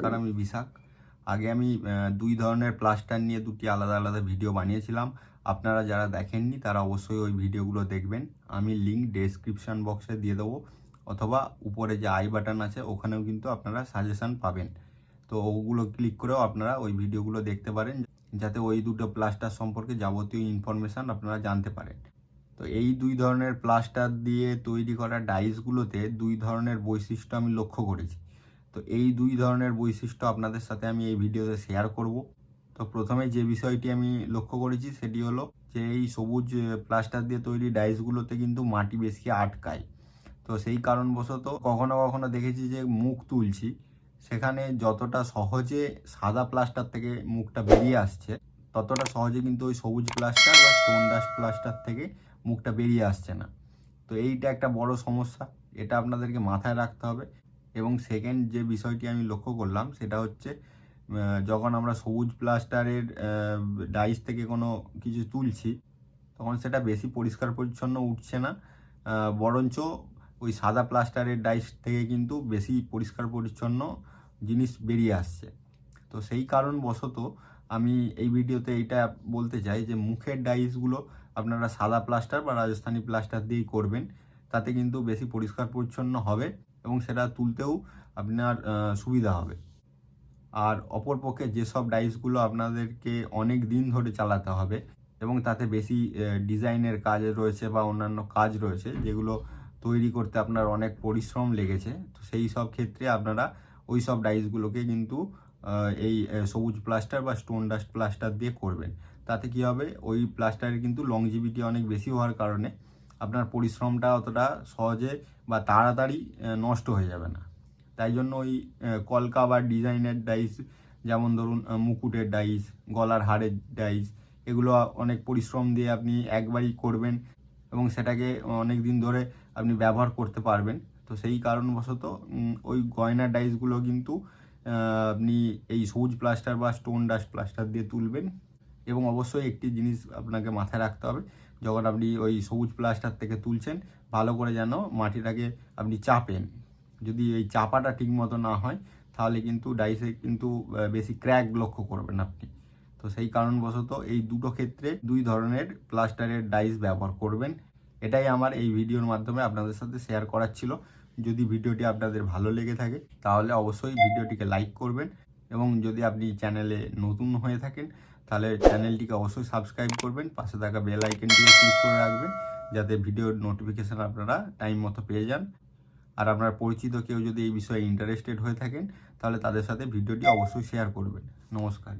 নমস্কার আমি বিশাখ আগে আমি দুই ধরনের প্লাস্টার নিয়ে দুটি আলাদা আলাদা ভিডিও বানিয়েছিলাম। আপনারা যারা দেখেননি, তারা অবশ্যই ওই ভিডিওগুলো দেখবেন। আমি লিঙ্ক ডেসক্রিপশন বক্সে দিয়ে দেবো, অথবা উপরে যে আই বাটন আছে, ওখানেও কিন্তু আপনারা সাজেশন পাবেন। তো ওগুলো ক্লিক করেও আপনারা ওই ভিডিওগুলো দেখতে পারেন, যাতে ওই দুটো প্লাস্টার সম্পর্কে যাবতীয় ইনফরমেশান আপনারা জানতে পারেন। তো এই দুই ধরনের প্লাস্টার দিয়ে তৈরি করা ডাইসগুলোতে দুই ধরনের বৈশিষ্ট্য আমি লক্ষ্য করেছি। তো এই দুই ধরনের বৈশিষ্ট্য আপনাদের সাথে আমি এই ভিডিওতে শেয়ার করব। তো প্রথমে যে বিষয়টি আমি লক্ষ্য করেছি সেটি হলো যে এই সবুজ প্লাস্টার দিয়ে তৈরি ডাইসগুলোতে কিন্তু মাটি বেশি আটকায়। তো সেই কারণবশত কখনো কখনো দেখেছি যে মুখ তুলছি, সেখানে যতটা সহজে সাদা প্লাস্টার থেকে মুখটা বেরিয়ে আসছে, ততটা সহজে কিন্তু ওই সবুজ প্লাস্টার বা স্টোন ডাস্ট প্লাস্টার থেকে মুখটা বেরিয়ে আসছে না। তো এইটা একটা বড় সমস্যা, এটা আপনাদেরকে মাথায় রাখতে হবে। এবং সেকেন্ড যে বিষয়টি আমি লক্ষ্য করলাম সেটা হচ্ছে যখন আমরা সবুজ প্লাস্টারের ডাইস থেকে কোনো কিছু তুলছি, তখন সেটা বেশি পরিষ্কার পরিচ্ছন্ন উঠছে না বরঞ্চ ওই সাদা প্লাস্টারের ডাইস থেকে কিন্তু বেশি পরিষ্কার পরিচ্ছন্ন জিনিস বেরিয়ে আসছে। তো সেই কারণবশত আমি এই ভিডিওতে এইটা বলতে চাই যে মুখের ডাইসগুলো আপনারা সাদা প্লাস্টার বা রাজস্থানি প্লাস্টার দিয়েই করবেন, তাতে কিন্তু বেশি পরিষ্কার পরিচ্ছন্ন হবে। এবং সেটা তুলতেও আপনার সুবিধা হবে। আর অপরপক্ষে যেসব ডাইসগুলো আপনাদেরকে অনেক দিন ধরে চালাতে হবে এবং তাতে বেশি ডিজাইনের কাজ রয়েছে বা অন্যান্য কাজ রয়েছে, যেগুলো তৈরি করতে আপনার অনেক পরিশ্রম লেগেছে, তো সেই সব ক্ষেত্রে আপনারা ওই সব ডাইসগুলোকে কিন্তু এই সবুজ প্লাস্টার বা স্টোন ডাস্ট প্লাস্টার দিয়ে করবেন। তাতে কি হবে? ওই প্লাস্টারের কিন্তু লংজিভিটি অনেক বেশি হওয়ার কারণে আপনার পরিশ্রমটা অতটা সহজে বা তাড়াতাড়ি নষ্ট হয়ে যাবে না। তাই জন্য ওই কলকা বা ডিজাইনের ডাইস, যেমন ধরুন মুকুটের ডাইস, গলার হাড়ের ডাইস, এগুলো অনেক পরিশ্রম দিয়ে আপনি একবারই করবেন এবং সেটাকে অনেক দিন ধরে আপনি ব্যবহার করতে পারবেন। তো সেই কারণবশত ওই গয়নার ডাইসগুলো কিন্তু আপনি এই সবুজ প্লাস্টার বা স্টোন ডাস্ট প্লাস্টার দিয়ে তুলবেন এবং অবশ্যই একটি জিনিস আপনাকে মাথায় রাখতে হবে যখন আপনি ওই সবুজ প্লাস্টার থেকে তুলছেন, ভালো করে যেন মাটিটাকে আপনি চাপেন। যদি এই চাপাটা ঠিক মতো না হয়, তাহলে কিন্তু ডাইসে কিন্তু বেশি ক্র্যাক লক্ষ্য করবেন আপনি। তো সেই কারণবশত এই দুটো ক্ষেত্রে দুই ধরনের প্লাস্টারের ডাইস ব্যবহার করবেন। এটাই আমার এই ভিডিওর মাধ্যমে আপনাদের সাথে শেয়ার করার ছিল। যদি ভিডিওটি আপনাদের ভালো লেগে থাকে, তাহলে অবশ্যই ভিডিওটিকে লাইক করবেন। এবং যদি আপনি চ্যানেলে নতুন হয়ে থাকেন, তাহলে চ্যানেলটিকে অবশ্যই সাবস্ক্রাইব করবেন, পাশে থাকা বেল আইকনটিকে ক্লিক করে রাখবেন, যাতে ভিডিওর নোটিফিকেশান আপনারা টাইম মতো পেয়ে যান। আর আপনার পরিচিত কেউ যদি এই বিষয়ে ইন্টারেস্টেড হয়ে থাকেন, তাহলে তাদের সাথে ভিডিওটি অবশ্যই শেয়ার করবেন। নমস্কার।